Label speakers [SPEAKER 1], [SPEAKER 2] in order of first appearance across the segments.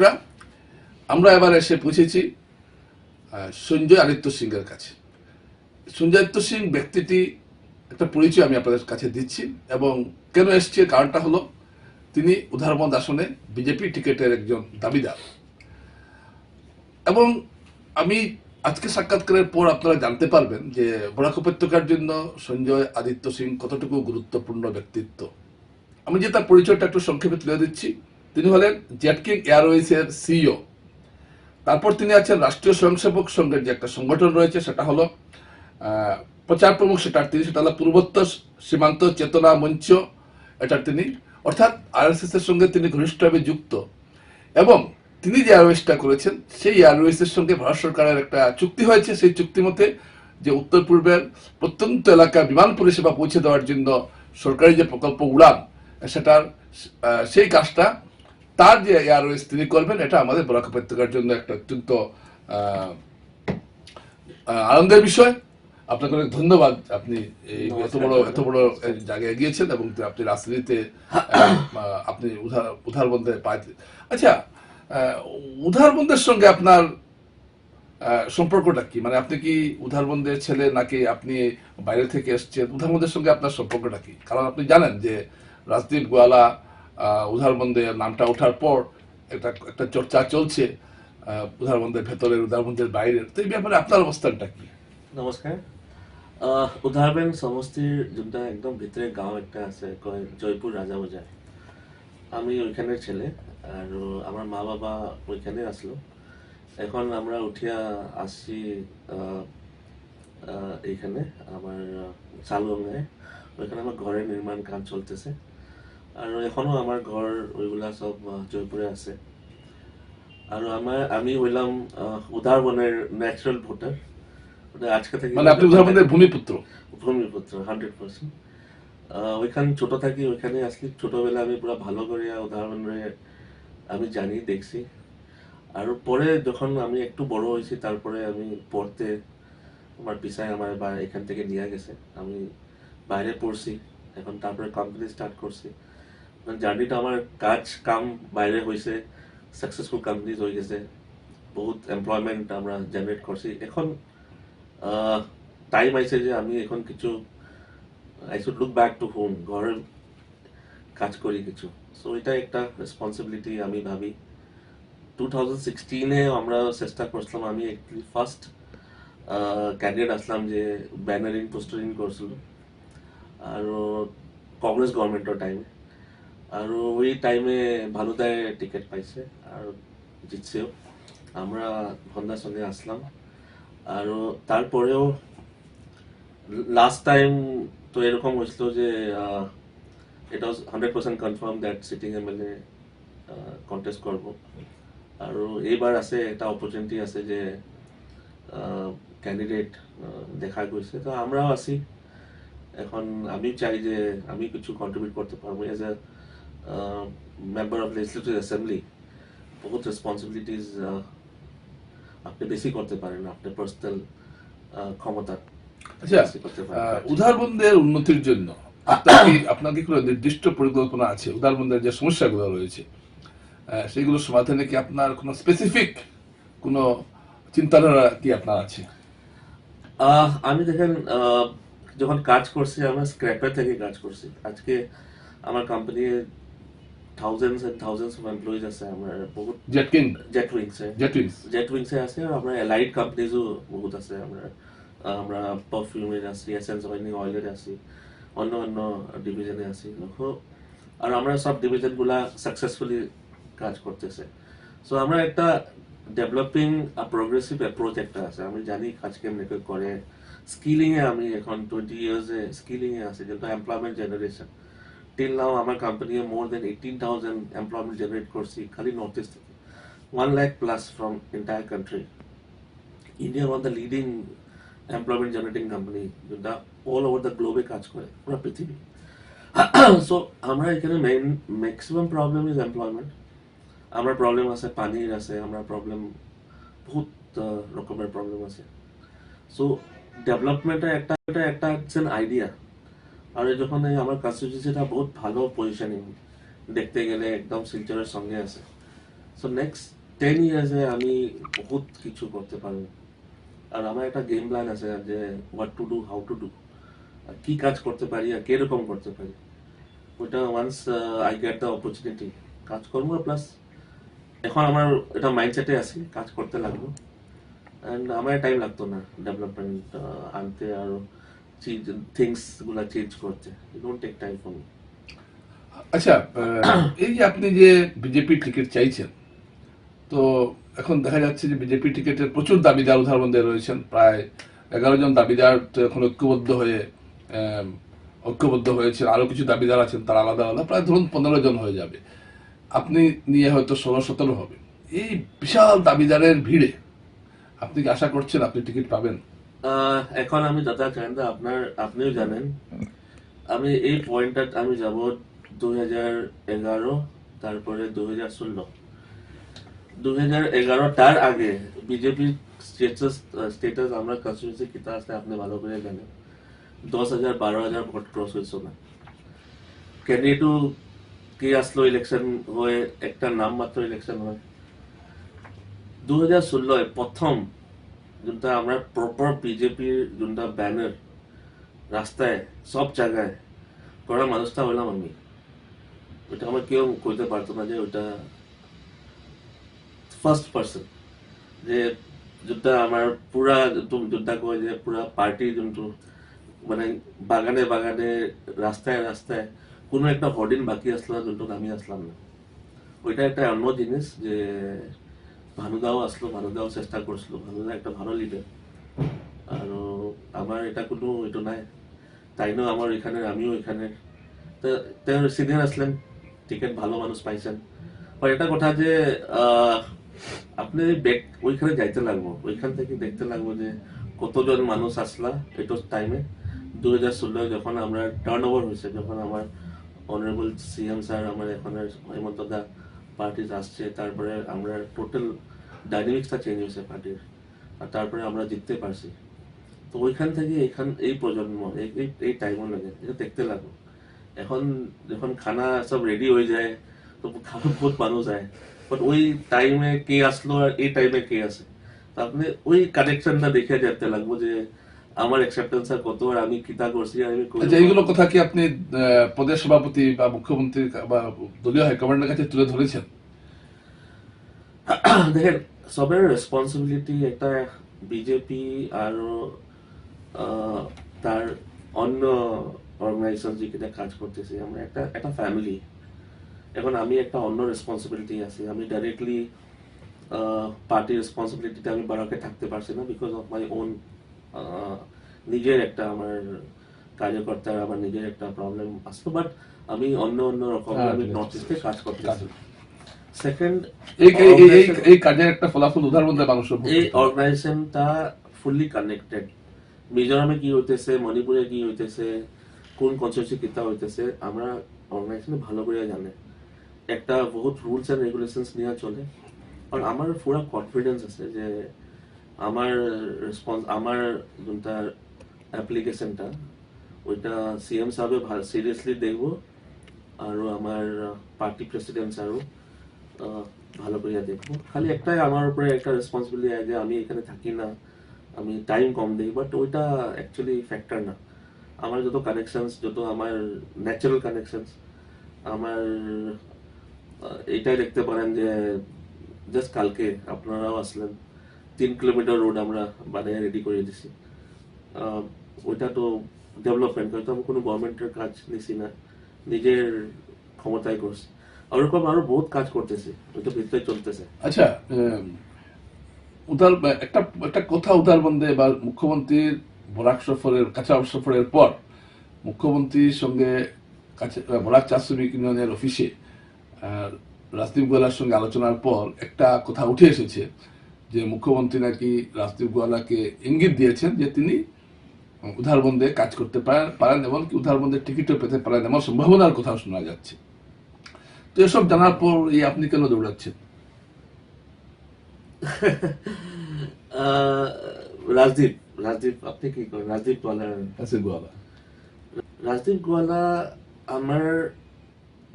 [SPEAKER 1] দর্শকরা, আমরা এবার এসে পৌঁছেছি সঞ্জয় আদিত্য সিংয়ের কাছে। সঞ্জয় আদিত্য সিং ব্যক্তিটি, একটা পরিচয় আমি আপনাদের কাছে দিচ্ছি এবং কেন এসছি কারণটা হলো, তিনি উদারবন্দ আসনে বিজেপি টিকেটের একজন দাবিদার। এবং আমি আজকে সাক্ষাৎকারের পর আপনারা জানতে পারবেন যে বরাক উপত্যকার জন্য সঞ্জয় আদিত্য সিং কতটুকু গুরুত্বপূর্ণ ব্যক্তিত্ব। আমি যে তার পরিচয়টা একটু সংক্ষেপে তুলে দিচ্ছি তিনি হলেন জেটকিং এয়ারওয়েজের সিইও। তারপর তিনি আছেন রাষ্ট্রীয় স্বয়ংসেবক সংঘের যে একটা সংগঠন রয়েছে, সেটা হলো প্রচার প্রমুখ সেটার তিনি, সেটা হলো পূর্বোত্তর সীমান্ত চেতনা মঞ্চ, এটার তিনি। অর্থাৎ আরএসএস এর সঙ্গে তিনি ঘনিষ্ঠভাবে যুক্ত। এবং তিনি যে এয়ারওয়েজটা করেছেন, সেই এয়ারওয়েজের সঙ্গে ভারত সরকারের একটা চুক্তি হয়েছে। সেই চুক্তি মতে যে উত্তর পূর্বের প্রত্যন্ত এলাকায় বিমান পরিষেবা পৌঁছে দেওয়ার জন্য সরকারি যে প্রকল্প উড়ান, সেটার সেই কাজটা তার যে এয়ারওয়েজ তিনি করবেন এটা আমাদের বরাক উপত্যকার জন্য একটা অত্যন্ত আনন্দের বিষয়। আপনাকে অনেক ধন্যবাদ। আপনি এত বড় এত বড় জায়গায় গিয়েছেন এবং আপনি রাজনীতিতে আপনি উধার উধারবন্ধে পাইতে আচ্ছা উধারবন্ধের সঙ্গে আপনার আহ, সম্পর্কটা কি? মানে আপনি কি উধারবন্দের ছেলে নাকি আপনি বাইরে থেকে এসছেন? উধারবন্দের সঙ্গে আপনার সম্পর্কটা কি? কারণ আপনি জানেন যে রাজদীপ গোয়ালা আহ, উধারবন্দের নামটা ওঠার পর একটা একটা চর্চা চলছে উধারবন্দের ভেতরের উধারবন্দের বাইরের। তো এই ব্যাপারে আপনার অবস্থানটা কি?
[SPEAKER 2] নমস্কার। আহ, সমষ্টির যোনটা একদম ভিতরে গাঁও একটা আছে জয়পুর রাজা বজার আমি ওইখানের ছেলে আর আমার মা বাবা ওইখানে আসলো। এখন আমরা উঠিয়া আসছি এইখানে আমার চালুঙ্গায় ওইখানে আমার ঘরের নির্মাণ কাজ চলতেছে। আর এখনও আমার ঘর ওইগুলা সব জয়পুরে আছে। আর আমার আমি হইলাম উদারবনের ন্যাচারাল ভোটার আজকে থেকে
[SPEAKER 1] মানে আপনি উধারবন্দের ভূমিপুত্র
[SPEAKER 2] ভূমিপুত্র হান্ড্রেড পার্সেন্ট ওইখান ছোট থাকি ওইখানে আসলি ছোটবেলা আমি পুরো ভালো করে উদাহরণ আমি জানি দেখছি। আর পরে যখন আমি একটু বড় হয়েছি তারপরে আমি পড়তে আমার পিসায় আমার বা এখান থেকে নিয়ে গেছে। আমি বাইরে পড়ছি এখন তারপরে কোম্পানি স্টার্ট করছি জার্নিটা আমার কাজ কাম বাইরে হয়েছে সাকসেসফুল কোম্পানিজ হয়ে গেছে, বহুত এমপ্লয়মেন্ট আমরা জেনারেট করছি এখন টাইম আইছে যে আমি এখন কিছু I should look back to home ঘরের কাজ করি কিছু। সো এটা একটা রেসপন্সিবিলিটি আমি ভাবি। টু থাউজেন্ড সিক্সটিনে আমরা চেষ্টা করছিলাম আমি একচুয়ালি ফার্স্ট ক্যান্ডিডেট আসলাম যে ব্যানারিং পোস্টারিং করছিল আৰু কংগ্ৰেছ গভৰ্ণমেণ্টৰ টাইমে আৰু ওই টাইমে ভালুদাই টিকেট পাইছে আৰু জিতছেও। আমরা ভন্ডার সঙ্গে আসলাম। আৰু তারপরেও লাস্ট টাইম তো এরকম হয়েছিল যে এটা hundred percent confirm that sitting M L A contest করব। আৰু এইবাৰ আছে এটা অপরচুনিটি আছে যে ক্যান্ডিডেট দেখা গৈছে। তো আমরাও আছি। এখন আমি চাই যে, আমি কিছু কন্ট্রিবিউট করতে পারব। As a member of legislative assembly বহুত রেসপন্সিবিলিটিস আপনি বেশি করতে পারেন আপনার পার্সোনাল ক্ষমতা
[SPEAKER 1] আচ্ছা উধারবন্দের উন্নতির জন্য আপনার কি আপনার কি কোনো নির্দিষ্ট পরিকল্পনা আছে? উধারবন্দের যে সমস্যাগুলো রয়েছে সেগুলো সমাধানে কি আপনার কোনো স্পেসিফিক কোনো চিন্তাধারা কি আপনার আছে?
[SPEAKER 2] আমি দেখেন যখন কাজ করছি আমরা স্ক্র্যাপার থেকে কাজ করছি। আজকে আমার company thousands and thousands of employees আছে আমার বহুত
[SPEAKER 1] জেটকিং
[SPEAKER 2] জেট উইংসে
[SPEAKER 1] জেটউইংস
[SPEAKER 2] আছে আর আমরা এলাইড কোম্পানিজও বহুত আছে আমরা আমরা পারফিউমের আছি এসেন্স অয়েলিং অয়েলের আছি অন্য অন্য ডিভিশনে আছি। আর আমরা সব ডিভিশনগুলা সাকসেসফুলি কাজ করতেছে। সো আমরা একটা ডেভেলপিং প্রোগ্রেসিভ অ্যাপ্রোচ একটা আছে। আমি জানি কাজ কেমনি করে। করে আমি এখন টোয়েন্টি ইয়ার্সে স্কিলিং এ আছে কিন্তু এমপ্লয়মেন্ট জেনারেশন টিল নাও আমার company more than eighteen thousand employment generate করছি, খালি নর্থ ইস্ট থেকে। One lakh plus from entire country. India was the leading employment generating company যেটা over the globe এ কাজ করে, পুরো পৃথিবী। সো আমরা এখানে main maximum problem is employment আমার প্রবলেম আছে পানির আছে, আমরা প্রবলেম বহুত রকমের প্রবলেম আছে। সো ডেভেলপমেন্টের একটা একটা হচ্ছে আইডিয়া আর যখন এই আমার কনস্টিটিউন্সিটা বহুত ভালো পজিশনিং দেখতে গেলে একদম শিলচরের সঙ্গে আছে। সো নেক্সট টেন ইয়ার্সে আমি বহুত কিছু করতে পারব। আর আমার একটা গেম প্ল্যান আছে যে what to do how to do কি কাজ করতে পারি আর কীরকম করতে পারি। ওইটা once I get the opportunity কাজ করব প্লাস এখন আমার এটা মাইন্ডসেটে আছে, কাজ করতে লাগবো। অ্যান্ড আমার টাইম লাগতো না ডেভেলপমেন্ট আনতে আর। থিংসগুলা চেঞ্জ করতে don't take time for me
[SPEAKER 1] আচ্ছা এই যে আপনি যে বিজেপি টিকিট চাইছেন, তো এখন দেখা যাচ্ছে যে বিজেপি টিকিটের প্রচুর দাবিদার উদাহরণ রয়েছেন। প্রায় এগারো জন দাবিদার এখন ঐক্যবদ্ধ হয়ে ঐক্যবদ্ধ হয়েছে আরও কিছু দাবিদার আছেন, তারা আলাদা আলাদা। প্রায় ধরুন পনেরো জন হয়ে যাবে। আপনি নিয়ে হয়তো ষোলো সতেরো হবে। এই বিশাল দাবিদারের ভিড়ে আপনি কি আশা করছেন আপনি টিকিট পাবেন?
[SPEAKER 2] এখন আমি দাদা চাইন্দা আপনার, আপনিও জানেন। আমি এই পয়েন্টটা আমি যাব দুই হাজার এগারো, তারপরে দুই হাজার ষোলো। দুই হাজার তার আগে বিজেপি স্টেটাস স্টেটাস আমরা কনস্টিটিউন্সি কিতা আছে আপনি ভালো করে জানেন। দশ হাজার বারো হাজার ভোট ক্রস হয়েছিল না ক্যান্ডিডেটও কে আসলো ইলেকশন হয়ে, একটা নাম মাত্র ইলেকশন হয়। দু হাজার ষোলোয় প্রথম যোনটা আমরা প্রপার বিজেপির যোনটা ব্যানার রাস্তায় সব জায়গায় করা মানুষটা হলাম আমি ওইটা আমার কেউ কইতে পারতো না যে ওইটা ফার্স্ট পার্সন যে যোনটা আমার পুরা যোনটো- যোনটা কয় যে পুরা পার্টি যোনটো মানে বাগানে বাগানে রাস্তায় রাস্তায় কোনো একটা হর্ডিন বাকি আসলো না যোনটোত আমি আসলাম না ওইটা একটা অন্য জিনিস যে ভানুদাও আসলো, ভানুদাও চেষ্টা করছিল। ভানুদা একটা ভালো লিডার আৰু আমার এটা কোনো এইটো নাই। তাইনো আমার এখানে আমিও এখানে তো তেওঁৰ সিনিয়র আসলেন টিকেট ভালো মানুষ পাইছেন। আর এটা কথা যে আপনি ওইখানে যাইতে লাগবো। ওইখান থেকে দেখতে লাগবো যে, কতজন মানুষ আসলা এইটো টাইমে দুই হাজার ষোলোয় যখন আমরা টার্ন ওভার হয়েছে যখন আমার অনারেবল সিএম স্যার আমার এখানে হেমন্ত দা পার্টি আসছে তারপরে আমরা টোটাল ডাইনামিক্সটা চেঞ্জ হয়েছে পার্টির আর তারপরে আমরা জিততে পারছি। তো ওইখান থেকে এখান, এই প্রজন্ম, এই- টাইমও লাগে, এটা দেখতে লাগো এখন যখন খানা সব রেডি হয়ে যায়, তো খানা বহুত মানুষ যায় বাট ওই টাইমে কে আসলো আর এই টাইমে কে আসে তো আপনি ওই কানেকশনটা দেখে যেতে লাগবো যে আমার অ্যাকসেপ্টেন্স কত আর আমি কিতা করছি আর আমি
[SPEAKER 1] আচ্ছা এইগুলো কথা কি আপনি প্রদেশ সভাপতি বা মুখ্যমন্ত্রী বা দলীয় হাইকমান্ডের কাছে তুলে ধরেছেন?
[SPEAKER 2] দেখেন সবের রেসপন্সিবিলিটি একটা বিজেপি আর তার অন্য অর্গানাইজেশন যেখানে কাজ করতেছে। আমরা একটা একটা ফ্যামিলি এখন আমি একটা অন্য রেসপন্সিবিলিটি আছে। আমি ডাইরেক্টলি পার্টি রেসপন্সিবিলিটিতে আমি বাড়াকে থাকতে পারছি না বিকজ অফ মাই ওন নিজের একটা আমার কার্যকর্তার আমার নিজের একটা প্রবলেম আসতো বাট আমি অন্য অন্য রকম
[SPEAKER 1] হ্যাঁ,
[SPEAKER 2] আমি। নর্থ ইস্টে কাজ করতেছি।
[SPEAKER 1] কাজ-
[SPEAKER 2] সেকেন্ড
[SPEAKER 1] এই এই- কাজের একটা ফলাফল উদাহরণ দেয় মানুষের।
[SPEAKER 2] এই অর্গানাইজেশনটা ফুললি কানেক্টেড মিজোরামে কি হইতেছে মণিপুরে কি হইতেছে কোন কনস্টিটিউন্সি কিতা হইতেছে আমরা অর্গানাইজেশন ভালো করে জানে। একটা বহুত রুলস এন্ড রেগুলেশনস নিয়ে চলে। আর আমার পুরা কনফিডেন্স আছে যে আমার রেসপন্স আমার যোনটা অ্যাপ্লিকেশনটা ওইটা সিএম সাহেবে সিরিয়াসলি দেখব আৰু আমাৰ পাৰ্টি প্ৰেচিডেণ্ট আৰু ভালো করে দেখব। খালি একটাই আমার উপরে একটা রেসপন্সিবিলিটি আছে আমি এখানে থাকি না আমি টাইম কম দিই বাট ওইটা অ্যাকচুয়ালি ফ্যাক্টর না। আমার যত কানেকশনস যত আমার ন্যাচারাল কানেকশনস আমার আহ, এইটাই দেখতে পারেন যে জাস্ট কালকে আপনারাও আসলেন তিন কিলোমিটার রোড আমরা বানিয়ে রেডি করে দিছি। ওইটা তো ডেভেলপমেন্ট হয়তো আমি কোনো গভর্নমেন্টের কাজ নিছি না নিজের ক্ষমতায় করছি ওরকম আরও বহুত কাজ করতেছে ওইটা ভিতরে চলতেছে।
[SPEAKER 1] আচ্ছা উদার, একটা একটা কথা দেয় বা মুখ্যমন্ত্রীর বরাক সফরের কাছা সফরের পর মুখ্যমন্ত্রীর সঙ্গে কাছে বরাক চা শ্রমিক ইউনিয়নের অফিসে রাজদীপ গোয়ালার সঙ্গে আলোচনার পর একটা কথা উঠে এসেছে যে মুখ্যমন্ত্রী নাকি রাজদীপ গোয়ালাকে ইঙ্গিত দিয়েছেন যে তিনি উদারবন্দে কাজ করতে পারেন পারেন এমনকি উদারবন্দের টিকিটও পেতে পারেন এমন সম্ভাবনার কথা শোনা যাচ্ছে। তো এসব জানার পর এই আপনি কেন দৌড়াচ্ছেন?
[SPEAKER 2] রাজদীপ রাজদীপ আপনি কি করেন? রাজদীপ গোয়ালার
[SPEAKER 1] রাজদীপ গোয়ালা।
[SPEAKER 2] রাজদীপ গোয়ালা আমার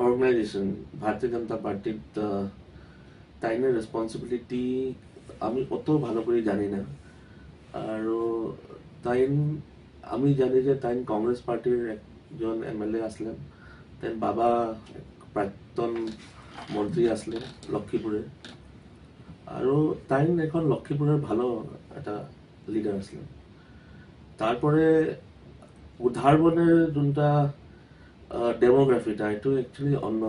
[SPEAKER 2] অর্গানাইজেশন ভারতীয় জনতা পার্টির তাইনের রেসপন্সিবিলিটি আমি অত ভালো করে জানি না। আৰু তাইন আমি জানি যে তাইন কংগ্ৰেছ পাৰ্টিৰ একজন এম এল এ আছিলে তেন বাবা এক প্ৰাক্তন মন্ত্ৰী আছিলে লক্ষীপুৰে আৰু তাইন এখন লক্ষীপুৰৰ ভালো এটা লিডাৰ আছিলে। তারপরে উদ্ধারবনের যোনটা ডেমোগ্রাফিটা এটো অ্যাকচুয়ালি অন্য।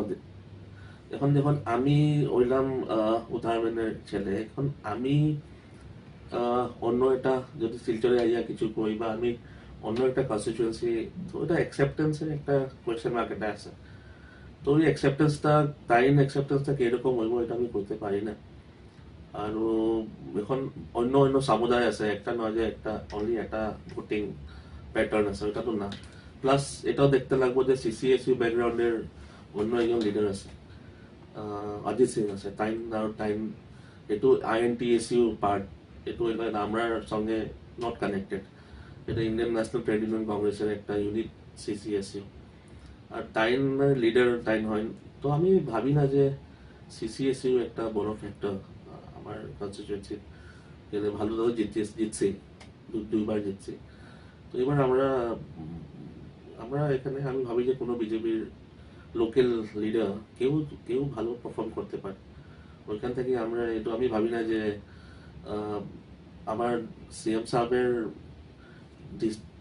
[SPEAKER 2] এখন যখন আমি ওইলাম উদ্ধারবনের ছেলে। এখন আমি অন্য একটা যদি শিলচরে আইয়া কিছু কই বা আমি অন্য একটা কনস্টিটুয়েন্সি তো এটা অ্যাকসেপ্টেন্সের একটা কোয়েশ্চেন মার্ক এটা আছে। তো ওই অ্যাকসেপ্টেন্সটা টাইম অ্যাকসেপ্টেন্সটা কীরকম হইব এটা আমি করতে পারি না। আৰু এখন অন্য অন্য সমুদায় আছে একটা নয় যে একটা অনলি একটা ভোটিং প্যাটার্ন আছে ওটা তো না। প্লাস এটাও দেখতে লাগবো যে সিসিএসইউ ব্যাকগ্রাউন্ডের অন্য একজন লিডার আছে আহ, অজিত সিং আছে। টাইম আৰু টাইম এইটো I N T S U part এইটো এবার আমরার সঙ্গে নট কানেক্টেড এটা ইন্ডিয়ান ন্যাশনাল ট্রেড ইউনিয়ন কংগ্রেসের একটা ইউনিট সিসিএসইউ আর টাইম লিডার টাইম হয় তো আমি ভাবি না যে সিসিএসইউ একটা বড় ফ্যাক্টর আমার কনস্টিটিউয়েন্সি গেলে ভালো ভালো জিতছে জিতছে দুইবার জিতছে। তো এবার আমরা আমরা এখানে, আমি ভাবি যে কোনো বিজেপির লোকাল লিডার কেউ কেউ ভালো পারফর্ম করতে পারে। ওইখান থেকে আমরা এটা আমি ভাবি না যে আমার সিএম সাহেবের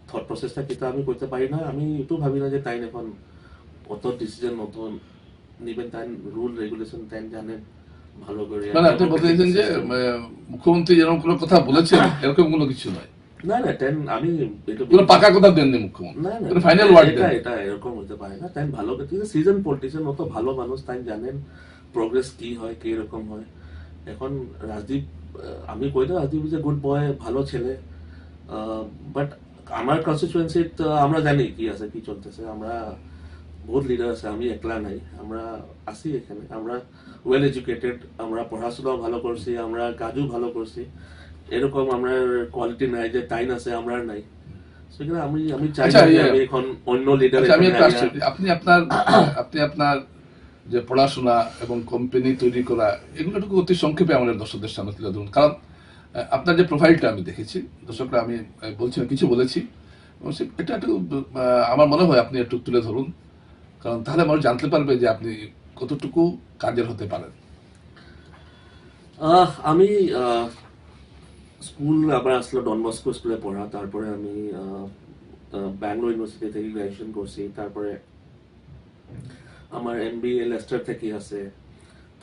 [SPEAKER 2] থট প্রসেসটা কিন্তু আমি করতে পারি না। আমি এটাও ভাবি না যে তাই এখন অত ডিসিশন নিবেন তাই রুল রেগুলেশন তাই জানেন ভালো করে।
[SPEAKER 1] মানে আপনি বলতে চাইছেন যে মুখ্যমন্ত্রী যেরকম কোনো কথা বলেছেন এরকম কোনো কিছু নয়।
[SPEAKER 2] না না টেন আমি
[SPEAKER 1] কোনো পাকা কথা দেননি মুখ্যমন্ত্রী।
[SPEAKER 2] না না
[SPEAKER 1] ফাইনাল ওয়ার্ড
[SPEAKER 2] এটা এটা এরকম হতে পারে না। তাই ভালো সিজন পলিটিশিয়ান অত ভালো মানুষ তাই জানেন প্রোগ্রেস কি হয় কি রকম হয়। এখন রাজদীপ আমি কই না Rajdeep is a good boy ভালো ছেলে বাট আমার কনস্টিটুয়েন্সি আমরা জানি কি আছে কি চলতেছে। আমরা বহুত লিডার আছে আমি একলা নাই আমরা আছি এখানে আমরা ওয়েল এডুকেটেড আমরা পড়াশোনাও ভালো করছি আমরা কাজও ভালো করছি এরকম আমরা কোয়ালিটি নাই যে টাইম আছে আমরা নাই। আমি আমি চাই
[SPEAKER 1] আচ্ছা, ইয়ে-
[SPEAKER 2] আমি এখন অন্য লিডার
[SPEAKER 1] আচ্ছা আমি আপনি আপনার আপনি আপনার যে পড়াশোনা এবং কোম্পানি তৈরি করা এগুলোটুকু অতি সংক্ষেপে আমাদের দর্শকদের সামনে তুলে ধরুন। কারণ আপনার যে প্রোফাইলটা আমি দেখেছি দর্শকরা আমি বলছি না, কিছু বলেছি। এটা একটু আমার মনে হয় আপনি একটু তুলে ধরুন। কারণ তাহলে মানুষ জানতে পারবে যে আপনি কতটুকু কাজের হতে পারেন।
[SPEAKER 2] আমি স্কুল, আবার আসলো ডন বস্কো স্কুলে পড়া, তারপরে আমি ব্যাঙ্গালোর ইউনিভার্সিটি থেকে গ্রাজুয়েশন করছি, তারপরে আমার এম বি এ লেস্টার থেকে আছে,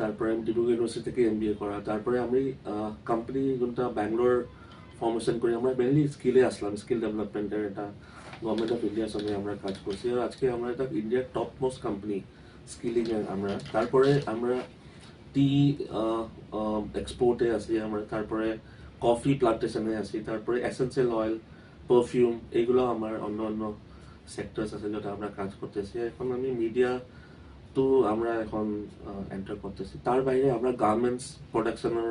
[SPEAKER 2] তারপরে আমি ডিব্রুগড় ইউনিভার্সিটি থেকে এম বি এ করা, তারপরে আমি কোম্পানি যোনটা ব্যাঙ্গালোর ফর্মেশন করি, আমরা মেনলি স্কিলে আসলাম স্কিল ডেভেলপমেন্টের এটা গভর্নমেন্ট অফ ইন্ডিয়ার সঙ্গে আমরা কাজ করছি। আর আজকে আমরা এটা ইন্ডিয়ার টপ মোস্ট কোম্পানি স্কিলিং এর আমরা। তারপরে আমরা টি এক্সপোর্টে আছি আমরা তারপরে কফি প্লান্টেশনে আছি তারপরে এসেন্সিয়াল অয়েল পারফিউম এগুলো আমার অন্য অন্য সেক্টরস আছে যেটা আমরা কাজ করতেছি। এখন আমি মিডিয়া তো আমরা এখন এন্টার করতেছি। তার বাইরে আমরা গার্মেন্টস প্রোডাকশনের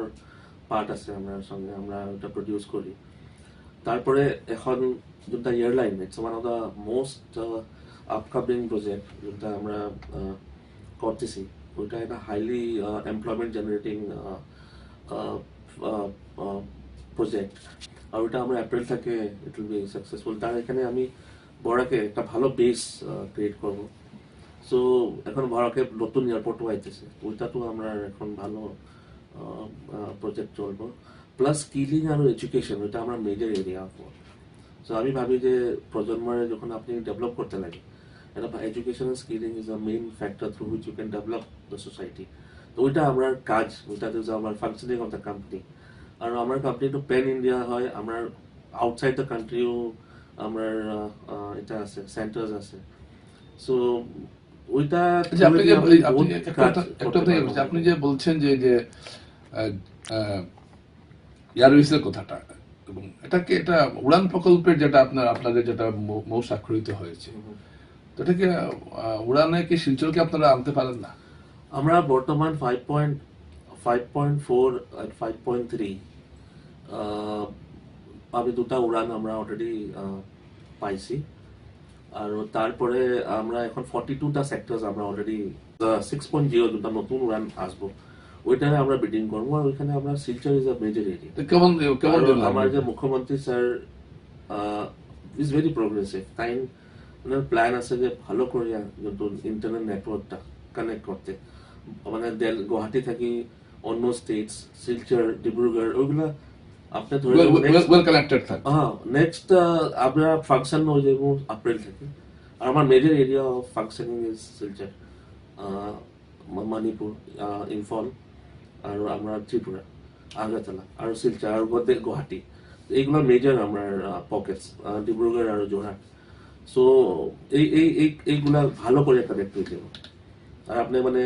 [SPEAKER 2] পার্ট আছে আমরা সঙ্গে, আমরা ওটা প্রডিউস করি। তারপরে এখন যেটা airline it's one of the most upcoming project যেটা আমরা আহ, করতেছি। ওইটা একটা হাইলি এমপ্লয়মেন্ট জেনারেটিং প্রজেক্ট আর ওটা আমরা এপ্রিল থেকে ইট উইল বি সাকসেসফুল তার এখানে আমি বড়াকে একটা ভালো বেস ক্রিয়েট করব। সো এখন বড়াকে নতুন এয়ারপোর্টও আইতেছে। ওইটাতো আমরা এখন ভালো প্রজেক্ট চলবো। প্লাস স্কিলিং আর এডুকেশন ওইটা আমরা মেজর এরিয়া অফ সো আমি ভাবি যে প্রজন্মের যখন আপনি ডেভেলপ করতে লাগে এটা education skilling is the main factor through which you can develop the society তো ওইটা আমার কাজ ওইটা ইজ আমার ফাংশনিং অফ দ্য কোম্পানি আর আমার কোম্পানি তো প্যান ইন্ডিয়া হয় আমরা আউটসাইড দ্য কান্ট্রিও আমার এটা আছে সেন্টার্স আছে। সো ওইটা
[SPEAKER 1] একটা একটা আপনি যে বলছেন যে যে এয়ারওয়েজের কথাটা। এবং এটাকে এটা উড়ান প্রকল্পের যেটা আপনার আপনাদের যেটা মৌ- স্বাক্ষরিত হয়েছে। তো এটা কি আহ, উড়ানে কি শিলচরকে আপনারা আনতে পারেন না?
[SPEAKER 2] আমরা বর্তমান five point five point four আর ফাইভ পয়েন্ট থ্রি আমি দুটা উড়ান আমরা অলরেডি পাইছি। আৰু তারপরে আমরা এখন ফর্টি টুটা সেক্টরস আমরা অলরেডি সিক্স পয়েন্ট জিরো দুটা নতুন উড়ান আসব। ওইটারে আমরা বিডিং করব আর ওইখানে আমরা Silchar is a major area
[SPEAKER 1] কেমন কেমন
[SPEAKER 2] আমার যে মুখ্যমন্ত্রী স্যার ইজ ভেরি প্রোগ্রেসিভ তাই ওনার প্ল্যান আছে যে ভালো করে নতুন ইন্টারনেট নেটওয়ার্কটা কানেক্ট করতে। মানে দেল- গুয়াহাটি থাকি অন্য স্টেটস শিলচর ডিব্রুগড় ওইগুলা আপনি ধরে
[SPEAKER 1] connected থাকবে
[SPEAKER 2] হ্যাঁ নেক্সট আমরা ফাংশন হয়ে যাব এপ্রিল থেকে। আর আমার major area of functioning is Silchar Manipur Imphal. আর আমরা ত্রিপুরা আগরতলা আর শিলচর আর মধ্যে গুয়াহাটি। এইগুলো মেজর আমার পকেটস ডিব্রুগড় আর যোরহাট সো এই এই এই- এইগুলা ভালো করে কানেক্ট হয়ে যাব। আর আপনি মানে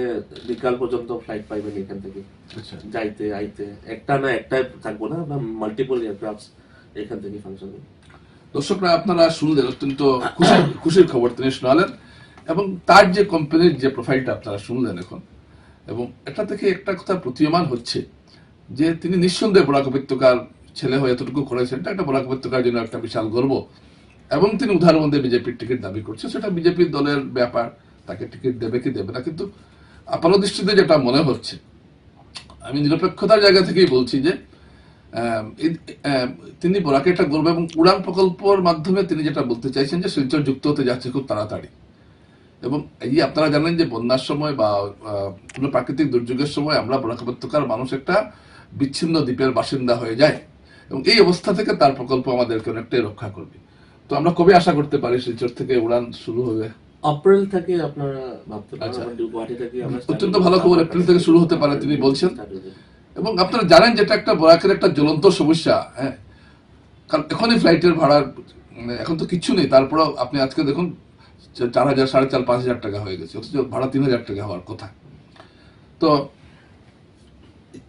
[SPEAKER 2] বিকাল পর্যন্ত ফ্লাইট পাইবেন এখান থেকে।
[SPEAKER 1] আচ্ছা।
[SPEAKER 2] যাইতে আইতে একটা না একটাই থাকব না আমরা মাল্টিপল এয়ারক্রাফটস এখান থেকে ফাংশন
[SPEAKER 1] দর্শকরা আপনারা শুনলেন অত্যন্ত খুশির খুশির খবর তিনি শোনালেন এবং তার যে কোম্পানির যে প্রোফাইলটা আপনারা শুনলেন এখন এবং এটা থেকে একটা কথা প্রতীয়মান হচ্ছে, যে তিনি নিঃসন্দেহে বরাক উপত্যকার ছেলে হয়ে এতটুকু করেছেন এটা একটা বরাক উপত্যকার জন্য একটা বিশাল গর্ব। এবং তিনি উদাহরণে বিজেপির টিকিট দাবি করছে, সেটা বিজেপির দলের ব্যাপার, তাকে টিকিট দেবে কি দেবে না, কিন্তু আপাত দৃষ্টিতে যেটা মনে হচ্ছে, আমি নিরপেক্ষতার জায়গা থেকেই বলছি যে তিনি বরাকে একটা গর্ব এবং উড়ান প্রকল্পের মাধ্যমে তিনি যেটা বলতে চাইছেন যে শিলচর যুক্ত হতে যাচ্ছে খুব তাড়াতাড়ি। এবং এই আপনারা জানেন যে বন্যার সময় বা কোনো প্রাকৃতিক দুর্যোগের সময় আমরা বরাক উপত্যকার মানুষ একটা বিচ্ছিন্ন দ্বীপের বাসিন্দা হয়ে যায় এবং এই অবস্থা থেকে তার প্রকল্প আমাদেরকে অনেকটাই রক্ষা করবে। তো আমরা কবে আশা করতে পারি শিলচর থেকে উড়ান শুরু হবে?
[SPEAKER 2] এপ্রিল থেকে আপনারা ভাবতে পারেন
[SPEAKER 1] আচ্ছা।
[SPEAKER 2] আমরা
[SPEAKER 1] অত্যন্ত ভালো খবর, এপ্রিল থেকে শুরু হতে পারে তিনি বলছেন। এবং আপনারা জানেন যেটা একটা বরাকের একটা জ্বলন্ত সমস্যা হ্যাঁ? কারণ এখনই ফ্লাইটের ভাড়ার মানে এখন তো কিচ্ছু নেই তারপরেও আপনি আজকে দেখুন চার হাজার সাড়ে চার পাঁচ হাজার টাকা হয়ে গেছে। অথচ ভাড়া তিন হাজার টাকা হওয়ার কথা। তো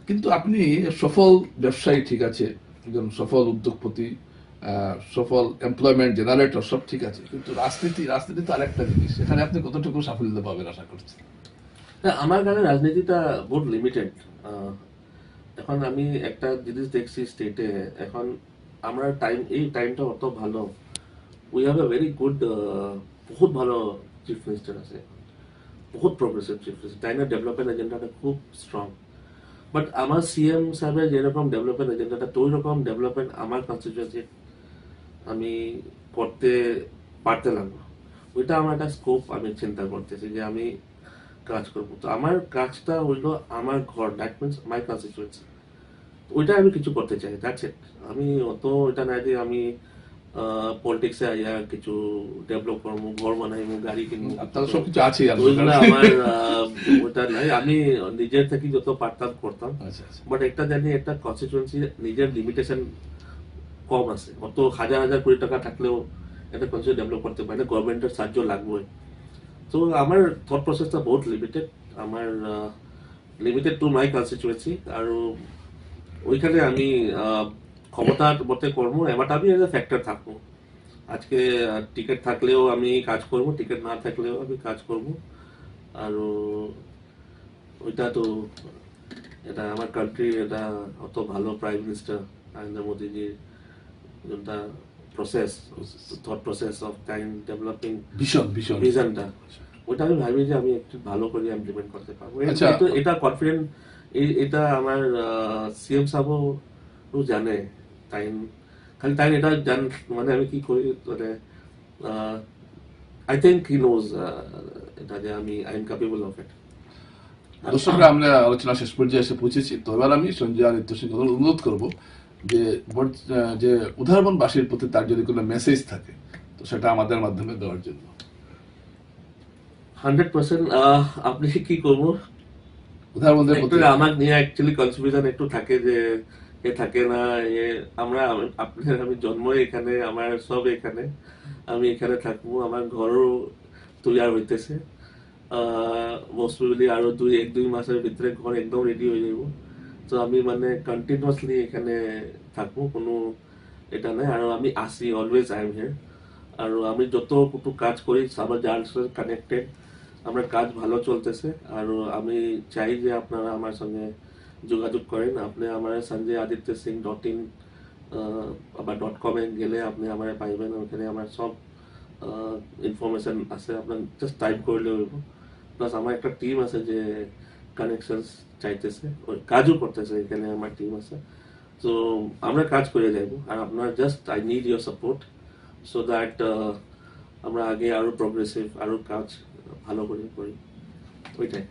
[SPEAKER 1] কিন্তু আপনি সফল ব্যবসায়ী ঠিক আছে একজন সফল উদ্যোগপতি সফল এমপ্লয়মেন্ট জেনারেটর সব ঠিক আছে। কিন্তু রাজনীতি রাজনীতি তো আরেকটা জিনিস। এখানে আপনি কতটুকু সাফল্য পাবেন আশা করছেন?
[SPEAKER 2] না, আমার কাছে রাজনীতিটা বহুত লিমিটেড এখন আমি একটা জিনিস দেখছি স্টেটে এখন আমরা টাইম এই টাইমটা অত ভালো। We have a very good বহুত ভালো চিফ মিনিস্টার আছে। বহুত প্রগ্রেসিভ চিফ মিনিস্টার তাই না ডেভেলপমেন্ট এজেন্ডাটা খুব স্ট্রং বাট আমার সিএম সাহেবের যেরকম ডেভেলপমেন্ট এজেন্ডাটা তো রকম ডেভেলপমেন্ট আমার কনস্টিটিউয়েন্সি আমি করতে পারতে লাগবো। ওইটা আমার একটা স্কোপ আমি চিন্তা করতেছি যে আমি কাজ করব। তো আমার কাজটা হইল আমার ঘর দ্যাট মিনস মাই কনস্টিটুয়েন্সি ওইটা আমি কিছু করতে চাই দ্যাটস ইট আমি অত ওইটা নাই যে আমি পলিটিক্সে আইয়া কিছু ডেভেলপ করব ঘর বানাইবো গাড়ি কিনবো।
[SPEAKER 1] আপনার সবকিছু আছে
[SPEAKER 2] তো ওইগুলো আমার ওইটা নাই। আমি নিজের থেকে যত পারতাম করতাম
[SPEAKER 1] আচ্ছা আচ্ছা।
[SPEAKER 2] বাট একটা জানি একটা কনস্টিটুয়েন্সি নিজের লিমিটেশন কম আছে। অত হাজার হাজার কোটি টাকা থাকলেও একটা কনস্টিটুয়েন্সি ডেভেলপ করতে পারে না। গভর্নমেন্টের সাহায্য লাগবে তো আমার থট প্রসেসটা বহুত লিমিটেড আমার লিমিটেড টু মাই কনস্টিটুয়েন্সি আৰু ওইখানে আমি ক্ষমতা মতে কর্ম এবার আমি এজ এ ফ্যাক্টর থাকব। আজকে টিকিট থাকলেও আমি কাজ করব টিকিট না থাকলেও আমি কাজ করব। আৰু ওইটা তো এটা আমার কান্ট্রি এটা অত ভালো প্রাইম মিনিস্টার নরেন্দ্র মোদীজির যোনটা process thought process of kind developing
[SPEAKER 1] ভীষণ ভীষণ।
[SPEAKER 2] ভিশনটা ওইটা আমি ভাবি যে আমি একটু ভালো করে ইমপ্লিমেন্ট করতে পারব।
[SPEAKER 1] আচ্ছা।
[SPEAKER 2] এটা- এটা কনফিডেন্ট এটা আমার সিএম সাহেবও জানে। তাই খালি তাই এটা জান মানে আমি কি করি মানে আই থিঙ্ক হি নোজ এটা যে আমি I am capable of it
[SPEAKER 1] দর্শকরা আমরা আলোচনা শেষ পর্যায়ে এসে পৌঁছেছি। তো এবার আমি সঞ্জয় আদিত্য সিং অনুরোধ করব যে যে উদাহরণবাসীর প্রতি তার যদি কোনো মেসেজ থাকে তো সেটা আমাদের মাধ্যমে দেওয়ার জন্য।
[SPEAKER 2] হান্ড্রেড পার্সেন্ট আপনি কি করব?
[SPEAKER 1] প্রতি
[SPEAKER 2] আমার নিয়ে অ্যাকচুয়ালি কনফিউশন একটু থাকে যে এ থাকে না, এ, আমরা, আপনার, আমি জন্ম এখানে, আমার সব এখানে, আমি এখানে থাকব, আমার ঘরও তৈয়ার হইতেছে। মোস্ট প্রবলি আরও দুই, এক, দুই মাসের ভিতরে ঘর একদম রেডি হয়ে যাব তো আমি মানে কন্টিনিউয়াসলি এখানে থাকব, কোনো এটা নাই। আর আমি আসি অলওয়েজ আই এম হিয়ার আর আমি যত কুটু কাজ করি, আমার যার সাথে কানেক্টেড আমার কাজ ভালো চলতেছে। আর আমি চাই যে আপনারা আমার সঙ্গে যোগাযোগ করেন। আপনি আমার সঞ্জয় আদিত্য সিং ডট ইন বা ডট কমে গেলে আপনি আমার পাইবেন। ওখানে আমার সব ইনফরমেশন আছে। আপনার জাস্ট টাইপ করলে হইব। প্লাস আমার একটা টিম আছে যে কানেকশনস চাইতেছে। ওই কাজও করতেছে। এখানে আমার টিম আছে। তো আমরা কাজ করে যাইব। আর আপনার just I need your support so that আমরা আগে আরও প্রগ্রেসিভ আরও কাজ ভালো করে করি। ওইটাই।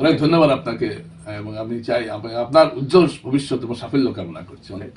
[SPEAKER 1] অনেক ধন্যবাদ আপনাকে এবং আমি চাই আপনার উজ্জ্বল ভবিষ্যৎ এবং সাফল্য কামনা করছি। অনেক।